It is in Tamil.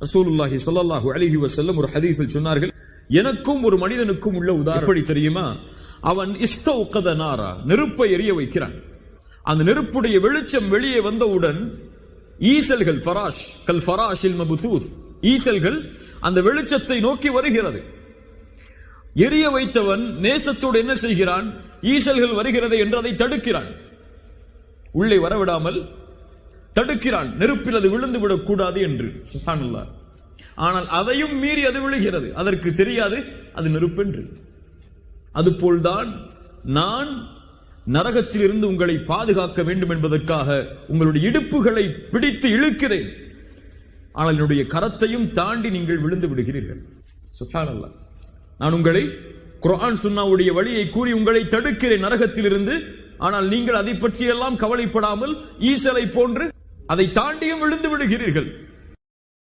ரசூலுல்லாஹி ஸல்லல்லாஹு அலிஹி வசல்லம் ஒரு ஹதீஃபில் சொன்னார்கள் எனக்கும் ஒரு மனிதனுக்கும் உள்ள உதாரணம். எப்படி தெரியுமா? அவன் இஸ்தௌகத நாரா நெருப்பை எரிய வைக்கிறான். அந்த நெருப்புடைய வெளிச்சம் வெளியே வந்தவுடன் ஈசல்கள் ஃபராஷ் கல் ஃபராஷில் மபுதூத் ஈசல்கள் அந்த வெளிச்சத்தை நோக்கி வருகிறது. எரிய வைத்தவன் நேசத்தோடு என்ன செய்கிறான்? ஈசல்கள் வருகிறது என்று அதை தடுக்கிறான். உள்ளே வரவிடாமல் தடுக்கிறான். நெருப்பில் அது விழுந்து விடக்கூடாது என்று. சுஹானுல்லா. ஆனால் அதையும் மீறி அது விழுகிறது. அதற்கு தெரியாது அது நெருப்பென்று. அதுபோல்தான் நான் நரகத்தில் இருந்து உங்களை பாதுகாக்க வேண்டும் என்பதற்காக உங்களுடைய இடுப்புகளை பிடித்து இழுக்கிறேன். ஆனால் என்னுடைய கரத்தையும் தாண்டி நீங்கள் விழுந்து விடுகிறீர்கள். சுப்ஹானல்லாஹ் நான் உங்களை குரான் சுன்னாவுடைய வழியை கூறி உங்களை தடுக்கிறேன் நரகத்தில் இருந்து ஆனால் நீங்கள் அதை பற்றியெல்லாம் கவலைப்படாமல் ஈசலை போன்று அதை தாண்டியும் விழுந்து விடுகிறீர்கள்.